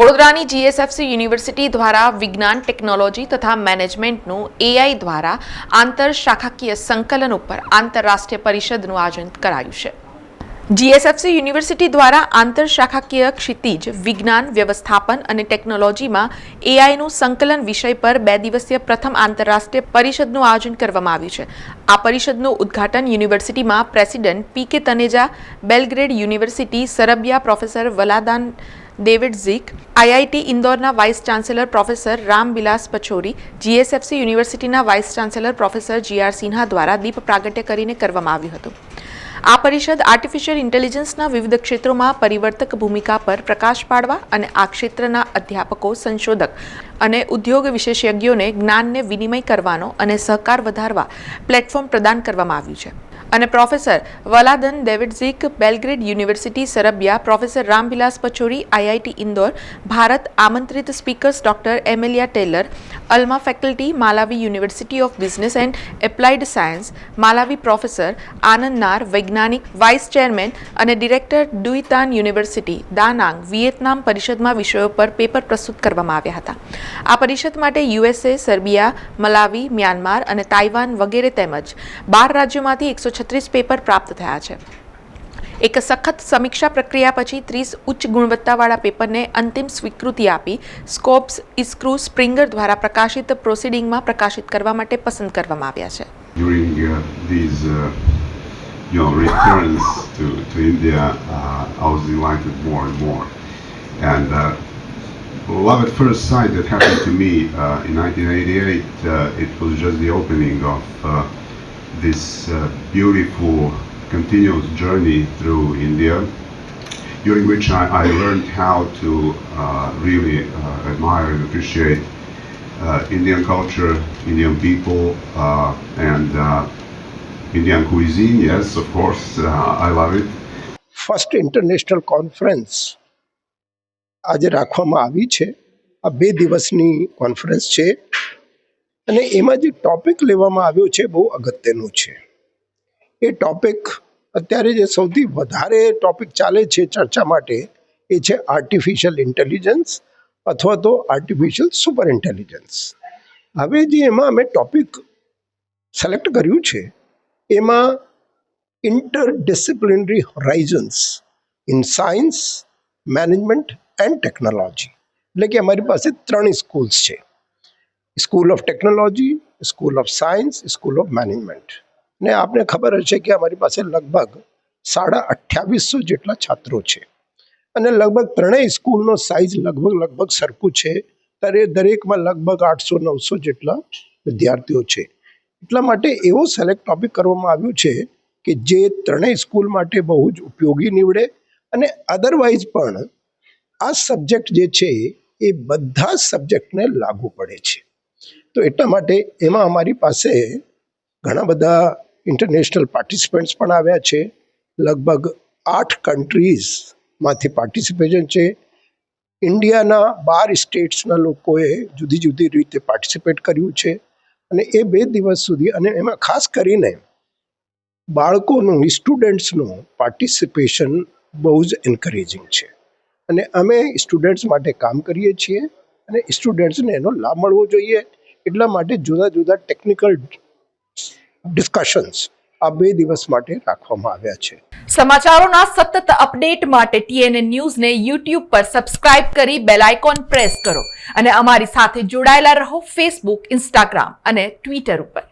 વડોદરાની GSFC university દ્વારા વિજ્ઞાન, ટેકનોલોજી તથા મેનેજમેન્ટનું એઆઈ દ્વારા આંતર શાખાકીય સંકલન ઉપર આંતરરાષ્ટ્રીય પરિષદનું આયોજન કરાયું છે. જીએસએફસી યુનિવર્સિટી દ્વારા આંતર શાખાકીય ક્ષિતિજ, વિજ્ઞાન, વ્યવસ્થાપન અને ટેકનોલોજીમાં એઆઈનું સંકલન વિષય પર બે દિવસીય પ્રથમ આંતરરાષ્ટ્રીય પરિષદનું આયોજન કરવામાં આવ્યું છે. આ પરિષદનું ઉદ્ઘાટન યુનિવર્સિટીમાં president P K Taneja, Belgrade university, Serbia professor Vladan Devedzic, IIT ઇન્દોરના vice chancellor professor Ramvilas Pachori, GSFC યુનિવર્સિટીના vice chancellor professor G R Sinha દ્વારા દીપ પ્રાગટ્ય કરીને કરવામાં આવ્યું હતું. આ પરિષદ આર્ટિફિશિયલ ઇન્ટેલિજન્સના વિવિધ ક્ષેત્રોમાં પરિવર્તક ભૂમિકા પર પ્રકાશ પાડવા અને આ ક્ષેત્રના અધ્યાપકો, સંશોધક અને ઉદ્યોગ વિશેષજ્ઞોને જ્ઞાનને વિનિમય કરવાનો અને સહકાર વધારવા પ્લેટફોર્મ પ્રદાન કરવામાં આવ્યું છે. અને professor Vladan Devedzic Belgrade university Serbia, professor Ramvilas Pachori IIT Indore, Bharat આમંત્રિત speakers doctor Amelia Taylor, alma faculty, Malawi university of business and applied science, Malawi professor Anand Nayyar, વૈજ્ઞાનિક, વાઇસ ચેરમેન અને director Duy Tan university, Danang, Vietnam પરિષદમાં વિષયો પર paper પ્રસ્તુત કરવામાં આવ્યા હતા. આ પરિષદ માટે યુએસએ, સર્બિયા, મલાવી, મ્યાનમાર અને તાઇવાન વગેરે તેમજ બાર રાજ્યોમાંથી એકસો છત્રીસ પેપર પ્રાપ્ત થયા છે એક સખત સમીક્ષા પ્રક્રિયા પછી ત્રીસ ઉચ્ચ ગુણવત્તાવાળા પેપરને અંતિમ સ્વીકૃતિ આપી સ્કોપ્સ ઇસ્ક્રુ સ્પ્રિંગર દ્વારા પ્રકાશિત પ્રોસિડિંગમાં પ્રકાશિત કરવા માટે પસંદ કરવામાં આવ્યા છે during uh, these uh, you know returns to, to India, uh, I was delighted more and more, and uh, love at first sight that happened to me uh, in 1988. Uh, it was just the opening of uh, this uh, beautiful continuous journey through India, during which I, I learned how to uh, really uh, admire and appreciate uh, Indian culture, Indian people, uh, and uh, Indian cuisine. Yes, of course, uh, I love it. First international conference આજે રાખવામાં આવી છે આ બે દિવસની conference છે અને એમાં જે ટોપિક લેવામાં આવ્યો છે બહુ અગત્યનું છે. એ ટોપિક અત્યારે જે સૌથી વધારે ટોપિક ચાલે છે ચર્ચા માટે એ છે આર્ટિફિશિયલ ઇન્ટેલિજન્સ અથવા તો આર્ટિફિશિયલ સુપર ઇન્ટેલિજન્સ હવે જે એમાં અમે ટોપિક સિલેક્ટ કર્યું છે, એમાં interdisciplinary horizons in science management and technology એટલે કે અમારી પાસે ત્રણ સ્કૂલ્સ છે. School of technology, school of science, school of management. ને આપને ખબર હશે કે અમારી પાસે લગભગ સાડા અઠ્યાવીસો જેટલા છાત્રો છે. અને લગભગ ત્રણેય સ્કૂલનો સાઇઝ લગભગ લગભગ સરખું છે. ત્યારે દરેકમાં લગભગ આઠસો નવસો જેટલા વિદ્યાર્થીઓ છે. એટલા માટે એવો સિલેક્ટ ટોપિક કરવામાં આવ્યો છે કે જે ત્રણેય સ્કૂલ માટે બહુ જ ઉપયોગી નીવડે અને અદરવાઇઝ પણ આ સબ્જેક્ટ જે છે એ બધા સબ્જેક્ટને લાગુ પડે છે. તો એટલા માટે એમાં અમારી પાસે ઘણા બધા ઇન્ટરનેશનલ પાર્ટિસિપન્ટ્સ પણ આવ્યા છે. લગભગ આઠ કન્ટ્રીઝમાંથી પાર્ટિસિપેશન છે. ઇન્ડિયાના બાર સ્ટેટ્સના લોકોએ જુદી જુદી રીતે પાર્ટિસિપેટ કર્યું છે. અને એ બે દિવસ સુધી અને એમાં ખાસ કરીને બાળકોનું સ્ટુડન્ટ્સનું પાર્ટિસિપેશન બહુ જ એન્કરેજિંગ છે. અને અમે સ્ટુડન્ટ્સ માટે કામ કરીએ છીએ અને સ્ટુડન્ટ્સને એનો લાભ મળવો જોઈએ. એટલા માટે જુદા જુદા ટેકનિકલ ડિસ્કશન્સ આ બે દિવસ માટે રાખવામાં આવ્યા છે. સમાચારોના સતત અપડેટ માટે ટીએનએ ન્યૂઝને યુટ્યુબ પર સબસ્ક્રાઇબ કરી બેલ આઇકોન પ્રેસ કરો અને અમારી સાથે જોડાયેલા રહો ફેસબુક ઇન્સ્ટાગ્રામ અને ટ્વિટર ઉપર.